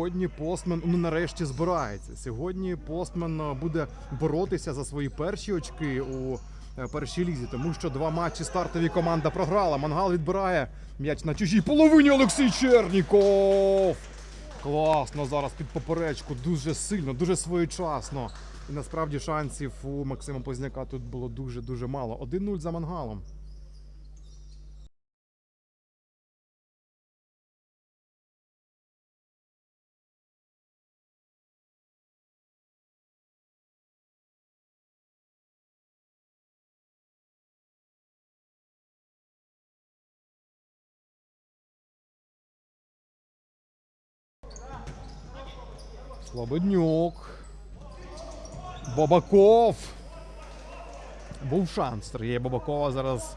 сьогодні постмен ну нарешті збирається. Сьогодні постмен е, буде боротися за свої перші очки у е, першій лізі, тому що два матчі стартові команда програла. Мангал відбирає м'яч на чужій половині. Олексій Черніков. Класно зараз під поперечку, дуже сильно, дуже своєчасно. І насправді шансів у Максима Позняка тут було дуже дуже мало. 1-0 за мангалом. Слободнюк. Бабаков. Був шанс Сергія Бабакова зараз.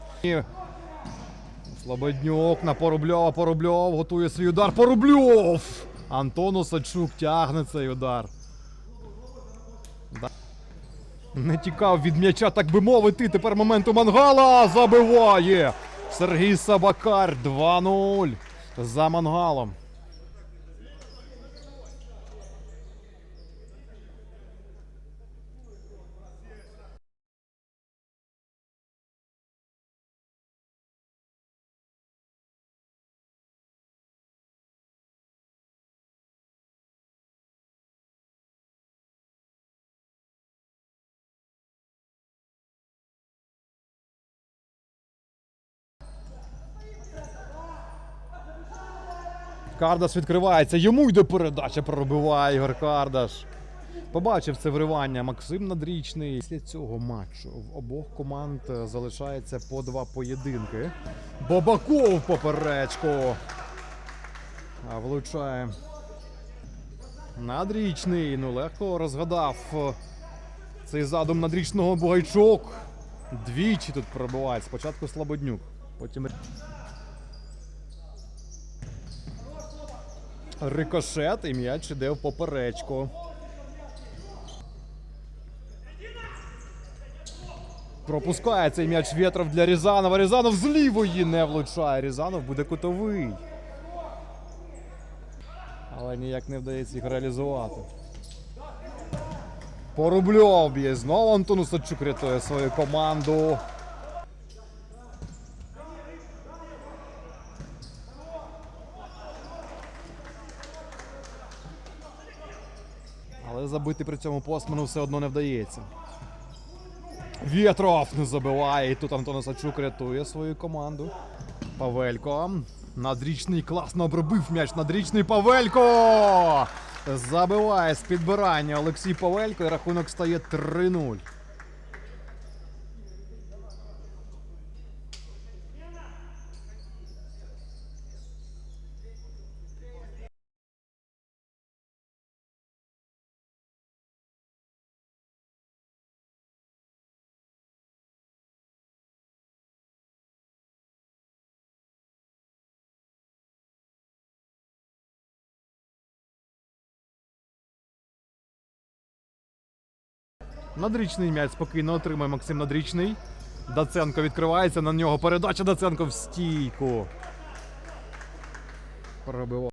Слободнюк на Порубльова. Порубльов готує свій удар. Порубльов! Антон Осадчук тягне цей удар. Не тікав від м'яча, так би мовити. Тепер момент у мангала. Забиває. Сергій Сабакар 2-0 за мангалом. Кардаш відкривається. Йому йде передача, пробиває Ігор Кардаш. Побачив це вривання Максим Надрічний. Після цього матчу в обох команд е, залишається по два поєдинки. Бабаков поперечку. А влучає. Надрічний. Ну легко розгадав е, цей задум надрічного Бугайчук. Двічі тут пробиває. Спочатку Слободнюк, потім Рикошет і м'яч іде в поперечку. Пропускає цей м'яч Вєтров для Рязанова. Рязанов з лівої не влучає. Рязанов буде кутовий. Але ніяк не вдається їх реалізувати. Порубльов б'є. Знову Антон Усачук рятує свою команду. Забити при цьому постману все одно не вдається. Вєтров не забиває. І тут Антон Осадчук рятує свою команду. Павелько. Надрічний класно обробив м'яч. Надрічний Павелько! Забиває з підбирання Олексій Павелько і рахунок стає 3-0. Надрічний м'яч спокійно отримує Максим Надрічний. Даценко відкривається на нього. Передача Даценко в стійку. Пробивав.